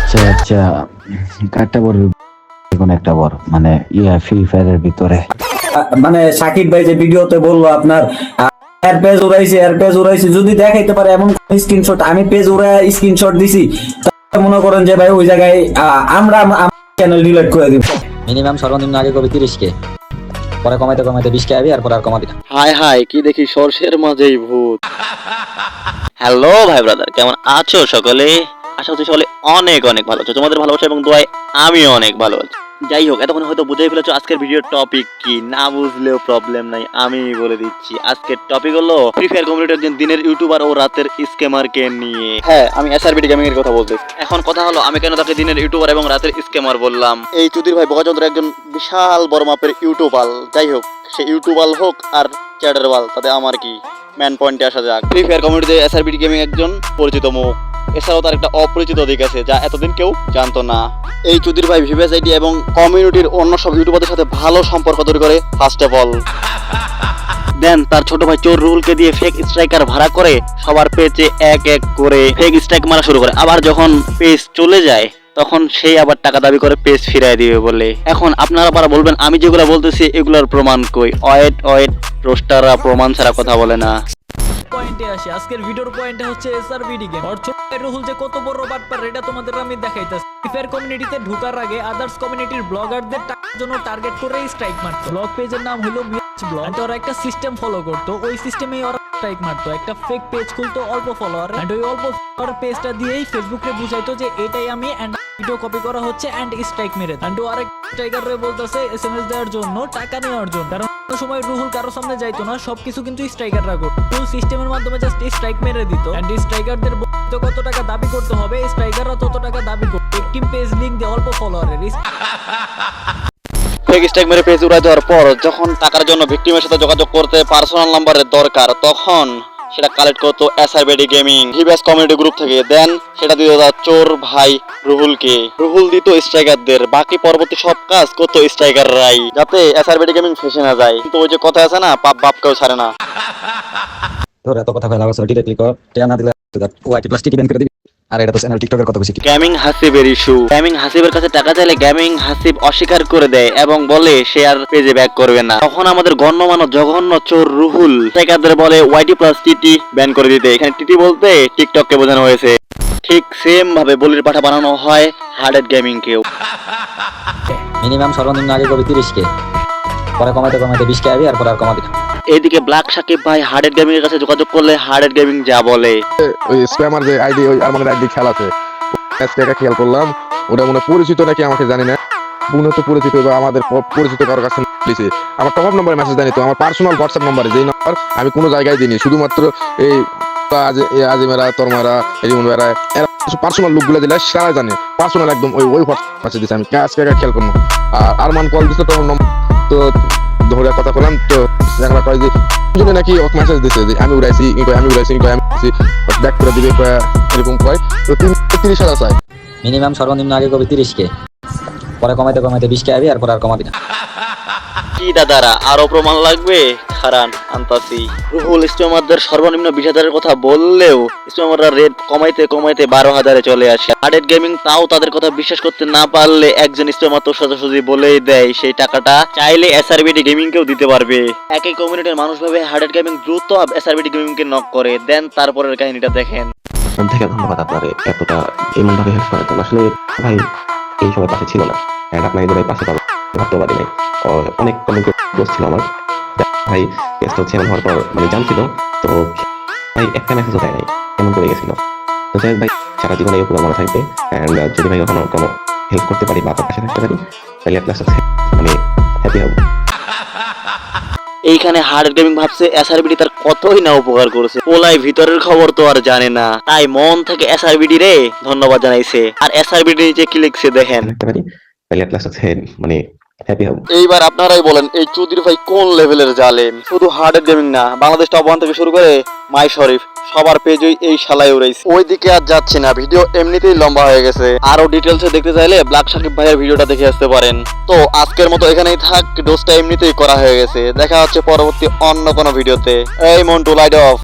আচ্ছা আচ্ছা। কাটটা বড় কোন একটা বড় মানে ইয়া ফ্রি ফায়ারের ভিতরে। মানে সাকিব ভাই যে ভিডিওতে বলল আপনার এর পেজ উড়াইছে এর পেজ উড়াইছে যদি দেখাইতে পারে এমন স্ক্রিনশট আমি পেজ উড়াই স্ক্রিনশট দিছি তাহলে মনে করেন যে ভাই ওই জায়গায় আমরা চ্যানেল ডিলিট করে দিব। মিনিমাম সর্বনিম্ন আগে কবি তিরিশ কে। পরে কমাইতে কমাইতে বিশ কে আবি আর পরে আর কমাবি না। হাই হাই কি দেখি সর্ষের মাঝেই ভূত। হ্যালো ভাই ব্রাদার কেমন আছো সকলে আশা করছি সকলে অনেক অনেক ভালো আছো। তোমাদের ভালোবাসা এবং দোয়ায় আমিও অনেক ভালো আছি। যাই হোক এতক্ষণ হয়তো বুঝেই ফেলেছো আজকের ভিডিওর টপিক কি। না বুঝলেও প্রবলেম নাই আমি বলে দিচ্ছি। আজকের টপিক হলো ফ্রি ফায়ার কমিউনিটির একজন দিনের ইউটিউবার ও রাতের স্কেমারকে নিয়ে। হ্যাঁ আমি এসআরবিডি গেমিং এর কথা বলতে এখন কথা হলো আমি কেন তাকে দিনের ইউটিউবার এবং রাতের স্কেমার বললাম? এই চুদির ভাই বকাচন্দ্র একজন বিশাল বড় মাপের ইউটিউবার যাই হোক সে ইউটিউবার হোক আর চ্যাটার বাল তাতে আমার কি ম্যান পয়েন্টে আসা যাক। ফ্রি ফায়ার কমিউনিটিতে এসআরবিডি গেমিং একজন পরিচিত মুখ। এছাড়াও তার একটা অপরিচিত দিক আছে যা এতদিন কেউ জানতো না। এই চুদির ভাই ভিভেস আইডি এবং কমিউনিটির অন্য সব ইউটিউবারদের সাথে ভালো সম্পর্ক তৈরি করে ফার্স্ট অফ অল দেন তার ছোট ভাই চোর রুহুলকে দিয়ে ফেক স্ট্রাইকার ভাড়া করে সবার পেজে এক এক করে ফেক স্ট্রাইক মারা শুরু করে। আবার যখন পেজ চলে যায় তখন সেই আবার টাকা দাবি করে পেজ ফিরাই দিবে বলে। এখন আপনারা পারা বলবেন আমি যেগুলো বলতেছি এগুলোর প্রমাণ কই? অয়েট অয়েট রোস্টাররা প্রমাণ ছাড়া কথা বলে না। পয়েন্টে আসি। আজকের ভিডিওর পয়েন্টে হচ্ছে এসআর বিডি গেম অর্থ রুহুল যে কত বড় বাটপার, এটা তোমাদের আমি দেখাইতেছি। ফ্রি কমিউনিটিতে ঢোকার আগে আদার্স কমিউনিটির ব্লগারদের টাকার জন্য টার্গেট করে স্ট্রাইক মারতো। ব্লগ পেজের নাম হলো মিচ ব্লগ এন্ড ওরা একটা সিস্টেম ফলো করতো। ওই সিস্টেমেই ওরা স্ট্রাইক মারতো। একটা ফেক পেজ খুলতো অল্প ফলোয়ার এন্ড ওই অল্প ফলোয়ার পেজটা দিয়েই ফেসবুকে বুঝাইতো যে এটাই আমি এন্ড ভিডিও কপি করা হচ্ছে এন্ড স্ট্রাইক মেরে এন্ড ও আরেক স্ট্রাইকারে বলতেছে এসএমএস দেওয়ার জন্য টাকা নেওয়ার জন্য। কারণ সময় রুহুল কারও সামনে যাইতো না, সবকিছু কিন্তু স্ট্রাইকাররা করতো রুহুল সিস্টেমের মাধ্যমে জাস্ট স্ট্রাইক মেরে দিত। এন্ড স্ট্রাইকারদের কত টাকা দাবি করতে হবে স্ট্রাইকাররা তত টাকা দাবি করতো একটি পেজ লিংক দিয়ে অল্প ফলোয়ারের ফেক স্ট্যাক মেরে পেজ উড়াই দেওয়ার পর যখন টাকার জন্য ভিকটিমের সাথে যোগাযোগ করতে পার্সোনাল নাম্বারের দরকার, তখন সেটা কালেক্ট করতো এসআরবিডি গেমিং হিবাস কমিউনিটি গ্রুপ থেকে। দেন সেটা দিত তার চোর ভাই রুহুলকে। রুহুল দিত স্ট্রাইকারদের বাকি পরবর্তী সব কাজ করতো স্ট্রাইকাররাই যাতে এসআরবিডি গেমিং ফেসে না যায়। কিন্তু ওই যে কথা আছে না, পাপ বাপ কেউ ছাড়ে না। তোর এত কথা কয় লাগছে ডিরেক্টলি কর। টেয়া না দিলে ওয়াইটি প্লাস্টিক ইভেন্ট করে দিবি। আর এটা তো চ্যানেল টিকটকের কত বেশি। গ্যামিং হাসিবের ইস্যু গ্যামিং হাসিবের কাছে টাকা চাইলে গ্যামিং হাসিব অস্বীকার করে দেয় এবং বলে সে আর পেজে ব্যাক করবে না। তখন আমাদের গণ্যমান্য জঘন্য চোর রুহুল ট্রেকারদের বলে ওয়াইটি প্লাস টিটি ব্যান করে দিতে। এখানে টিটি বলতে টিকটককে বোঝানো হয়েছে। ঠিক সেম ভাবে বলির পাঠা বানানো হয় হার্ডেড গেমিং কেও। মিনিমাম সর্বনিম্ন আগে কবি তিরিশ কে। পরে কমাইতে কমাইতে বিশ কে আবি আর পরে আর কমাবি না এইদিকে ব্ল্যাক সাকিব ভাই হার্ডেড গেমিং এর কাছে যোগাযোগ করলে হার্ডেড গেমিং যা বলে। ওই স্প্যামার যে আইডি ওই আরমানের আইডি খেল আছে। আজকে একটা খেয়াল করলাম। ওটা মনে পরিচিত নাকি আমাকে জানি না। মনে তো পরিচিত বা আমাদের পরিচিত কারোর কাছে দিয়েছে আমার টপ নম্বরে মেসেজ জানি তো, আমার পার্সোনাল হোয়াটসঅ্যাপ নম্বরে যেই নম্বর আমি কোনো জায়গায় দিইনি। শুধুমাত্র এই আজ, এই আজিমেরা, তরমারা রিমনবেরা এরা পার্সোনাল লুকগুলো দিলে সারা জানে। পার্সোনাল একদম ওই ওই হোয়াটসঅ্যাপ মেসেজ দিয়েছে আমি আজকে খেয়াল করলাম। আর আরমান কল দিচ্ছে তো নম্বর তো ধরে কথা বললাম তো একবার কয় যে জন্য নাকি ওক মেসেজ দিছে যে, আমি উড়াইছি কয়, আমি উড়াইছি কয়, আমি উড়াইছি। ব্যাক করে দিবে, কয়, এরকম কয়। তো তিন, তিরিশ হাজার চাই মিনিমাম সর্বনিম্ন আগে কবে তিরিশ কে। পরে কমাইতে কমাইতে বিশ কে আবি, আর পরে আর কমাবি না। কি দাদারা, আরও প্রমাণ লাগবে? খারান রুহুল সর্বনিম্ন বিশ হাজারের কথা বললেও রেট কমাইতে কমাইতে বারো হাজারে চলে আসে। হার্ডেড গেমিং তাও তাদের কথা বিশ্বাস করতে না পারলে একজন তো সোজাসুজি বলেই দেয়, সেই টাকাটা চাইলে গেমিং কেও দিতে পারবে। একই কমিউনিটির মানুষ ভাবে হার্ডেড গেমিং দ্রুত এসআরবিডি গেমিং কে নক করে। দেন তারপরের কাহিনীটা দেখেন। থেকে ধন্যবাদ আপনার, এতটা হেল্প করার জন্য। আসলে ভাই, এই সময় পাশে ছিল না। অ্যান্ড আপনার এই পাশে পাবো ভাবতে পারি নাই অনেক কমেন্ট ছিল আমার। ভাই কেসটা হচ্ছে এমন হওয়ার পর মানে জানছিল তো ভাই একটা মেসেজও দেয় নাই এমন করে গেছিল। তো যাই ভাই সারা জীবন এই উপকার মনে থাকবে। অ্যান্ড যদি ভাই কখনো কোনো হেল্প করতে পারি বা পাশে থাকতে পারি তাহলে অ্যাট লাস্ট মানে হ্যাপি হব। এইখানে হার্ড গেমিং ভাবছে এসআরবিডি তার কতই না উপকার করেছে। ওলাই ভিতরের খবর তো আর জানে না। তাই মন থেকে এসআরবিডি রে ধন্যবাদ জানাইছে। আর এসআরবিডি নিচে কি লিখছে দেখেন। মানে হ্যাপি হব এইবার আপনারাই বলেন, এই চৌধুরী ভাই কোন লেভেলের জালেম? শুধু হার্ড গেমিং না, বাংলাদেশ টপ থেকে শুরু করে মাই শরীফ, সবার পেজই এই শালাই উড়াইছে। ওইদিকে আর যাচ্ছি না ভিডিও এমনিতেই লম্বা হয়ে গেছে। আরও ডিটেলসে দেখতে চাইলে ব্ল্যাক সাকিব ভাইয়ের ভিডিওটা দেখে আসতে পারেন। তো আজকের মতো এখানেই থাক ডোজটা এমনিতেই করা হয়ে গেছে। দেখা হচ্ছে পরবর্তী অন্য কোনো ভিডিওতে এই মন্টু লাইট অফ